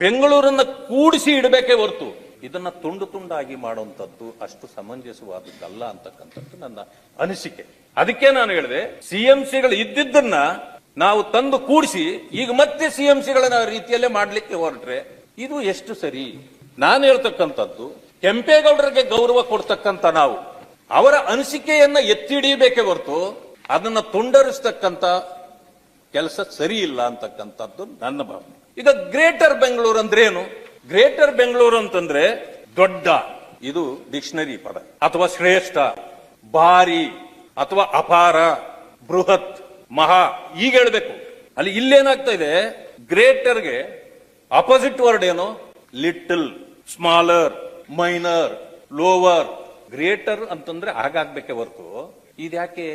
ಬೆಂಗಳೂರನ್ನ ಕೂಡಿಸಿ ಇಡಬೇಕೇ ಹೊರತು. ಇದನ್ನ ತುಂಡು ತುಂಡಾಗಿ ಮಾಡುವಂತದ್ದು ಅಷ್ಟು ಸಮಂಜಸವಾದದ್ದಲ್ಲ ಅಂತಕ್ಕಂಥದ್ದು ನನ್ನ ಅನಿಸಿಕೆ. ಅದಕ್ಕೆ ನಾನು ಹೇಳಿದೆ, ಸಿಎಂಸಿಗಳು ಇದ್ದಿದ್ದನ್ನ ನಾವು ತಂದು ಕೂಡಿಸಿ, ಈಗ ಮತ್ತೆ ಸಿಎಂಸಿಗಳನ್ನ ರೀತಿಯಲ್ಲೇ ಮಾಡಲಿಕ್ಕೆ ಹೊರಟ್ರೆ ಇದು ಎಷ್ಟು ಸರಿ? ನಾನು ಹೇಳ್ತಕ್ಕಂಥದ್ದು, ಕೆಂಪೇಗೌಡರಿಗೆ ಗೌರವ ಕೊಡ್ತಕ್ಕಂಥ ನಾವು, ಅವರ ಅನಿಸಿಕೆಯನ್ನ ಎತ್ತಿ ಹಿಡಿಯಬೇಕೇ ಹೊರತು, ಅದನ್ನ ತುಂಡರಿಸ್ತಕ್ಕಂಥ ಕೆಲಸ ಸರಿ ಇಲ್ಲ ಅಂತಕ್ಕಂಥದ್ದು ನನ್ನ ಭಾವನೆ. ಈಗ ಗ್ರೇಟರ್ ಬೆಂಗಳೂರು ಅಂದ್ರೆ ಏನು? ಗ್ರೇಟರ್ ಬೆಂಗಳೂರು ಅಂತಂದ್ರೆ ದೊಡ್ಡ, ಇದು ಡಿಕ್ಷನರಿ ಪದ, ಅಥವಾ ಶ್ರೇಷ್ಠ, ಭಾರಿ, ಅಥವಾ ಅಪಾರ, ಬೃಹತ್, ಮಹಾ, ಈಗ ಹೇಳ್ಬೇಕು. ಅಲ್ಲಿ ಇಲ್ಲೇನಾಗ್ತಾ ಇದೆ? ಗ್ರೇಟರ್ಗೆ ಅಪೋಸಿಟ್ ವರ್ಡ್ ಏನು? Little, smaller, minor, lower. Greater ಅಂತಂದ್ರೆ ಹಾಗಾಗ್ಬೇಕೆ ಹೊರತು. ಇದ್ಯಾಕೆ?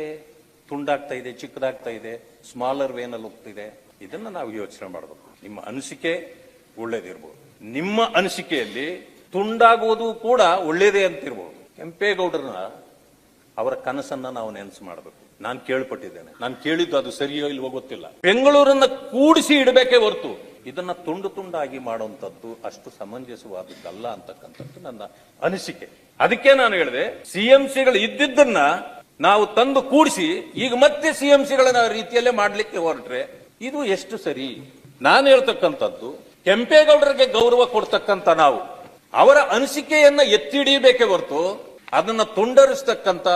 ತುಂಡಾಗ್ತಾ ಇದೆ, ಚಿಕ್ಕದಾಗ್ತಾ ಇದೆ ಸ್ಮಾಲರ್ ವೇನಲ್ಲಿ ಹೋಗ್ತಿದೆ. ಇದನ್ನ ನಾವು ಯೋಚನೆ ಮಾಡಬೇಕು. ನಿಮ್ಮ ಅನಿಸಿಕೆ ಒಳ್ಳೇದಿರ್ಬೋದು. ನಿಮ್ಮ ಅನಿಸಿಕೆಯಲ್ಲಿ ತುಂಡಾಗುವುದು ಕೂಡ ಒಳ್ಳೇದೇ ಅಂತಿರ್ಬೋದು. ಕೆಂಪೇಗೌಡರನ್ನ ಅವರ ಕನಸನ್ನ ನಾವು ನೆನಸು ಮಾಡಬೇಕು. ನಾನು ಕೇಳ್ಪಟ್ಟಿದ್ದೇನೆ. ನಾನು ಕೇಳಿದ್ದು ಅದು ಸರಿಯೋ ಇಲ್ವೋ ಗೊತ್ತಿಲ್ಲ. ಬೆಂಗಳೂರನ್ನ ಕೂಡಿಸಿ ಇಡಬೇಕೇ ಹೊರತು. ಇದನ್ನ ತುಂಡು ತುಂಡಾಗಿ ಮಾಡುವಂತದ್ದು ಅಷ್ಟು ಸಮಂಜಸವಾದದ್ದಲ್ಲ ಅಂತಕ್ಕಂಥದ್ದು ನನ್ನ ಅನಿಸಿಕೆ. ಅದಕ್ಕೆ ನಾನು ಹೇಳಿದೆ ಸಿಎಂಸಿಗಳು ಇದ್ದಿದ್ದನ್ನ ನಾವು ತಂದು ಕೂಡಿಸಿ ಈಗ ಮತ್ತೆ ಸಿಎಂಸಿಗಳನ್ನ ರೀತಿಯಲ್ಲೇ ಮಾಡ್ಲಿಕ್ಕೆ ಹೊರಟ್ರೆ ಇದು ಎಷ್ಟು ಸರಿ? ನಾನು ಹೇಳ್ತಕ್ಕಂಥದ್ದು, ಕೆಂಪೇಗೌಡರಿಗೆ ಗೌರವ ಕೊಡ್ತಕ್ಕಂಥ ನಾವು, ಅವರ ಅನಿಸಿಕೆಯನ್ನ ಎತ್ತಿ ಹೊರತು ಅದನ್ನ ತುಂಡರಿಸ್ತಕ್ಕಂಥ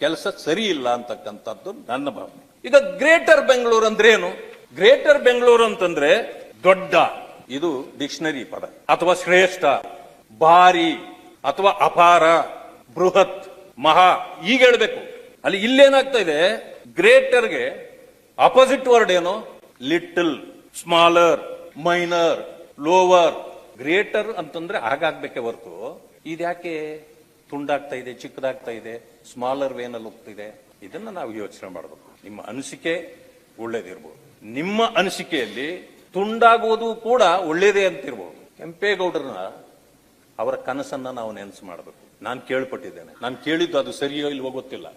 ಕೆಲಸ ಸರಿ ಇಲ್ಲ ಅಂತಕ್ಕಂಥದ್ದು ನನ್ನ ಭಾವನೆ. ಈಗ ಗ್ರೇಟರ್ ಬೆಂಗಳೂರು ಅಂದ್ರೆ ಏನು ಗ್ರೇಟರ್ ಬೆಂಗಳೂರು ಅಂತಂದ್ರೆ ದೊಡ್ಡ, ಇದು ಡಿಕ್ಷನರಿ ಪದ, ಅಥವಾ ಶ್ರೇಷ್ಠ, ಭಾರಿ, ಅಥವಾ ಅಪಾರ, ಬೃಹತ್ ಮಹಾ, ಈಗ ಹೇಳ್ಬೇಕು. ಅಲ್ಲಿ ಇಲ್ಲೇನಾಗ್ತಾ ಇದೆ? ಗ್ರೇಟರ್ಗೆ ಅಪೋಸಿಟ್ ವರ್ಡ್ ಏನು? Little smaller minor lower greater ಅಂತಂದ್ರೆ ಹಾಗಾಗ್ಬೇಕೆ ಹೊರತು. ಇದ್ಯಾಕೆ? ತುಂಡಾಗ್ತಾ ಇದೆ, ಚಿಕ್ಕದಾಗ್ತಾ ಇದೆ ಸ್ಮಾಲರ್ ವೇನಲ್ಲಿ ಹೋಗ್ತಿದೆ. ಇದನ್ನ ನಾವು ಯೋಚನೆ ಮಾಡಬೇಕು. ನಿಮ್ಮ ಅನಿಸಿಕೆ ಒಳ್ಳೇದಿರ್ಬೋದು. ನಿಮ್ಮ ಅನಿಸಿಕೆಯಲ್ಲಿ ತುಂಡಾಗುವುದು ಕೂಡ ಒಳ್ಳೇದೇ ಅಂತಿರ್ಬೋದು. ಕೆಂಪೇಗೌಡರನ್ನ ಅವರ ಕನಸನ್ನ ನಾವು ನೆನಸು ಮಾಡಬೇಕು. ನಾನು ಕೇಳ್ಪಟ್ಟಿದ್ದೇನೆ. ನಾನು ಕೇಳಿದ್ದು ಅದು ಸರಿಯೋ ಇಲ್ವೋ ಗೊತ್ತಿಲ್ಲ.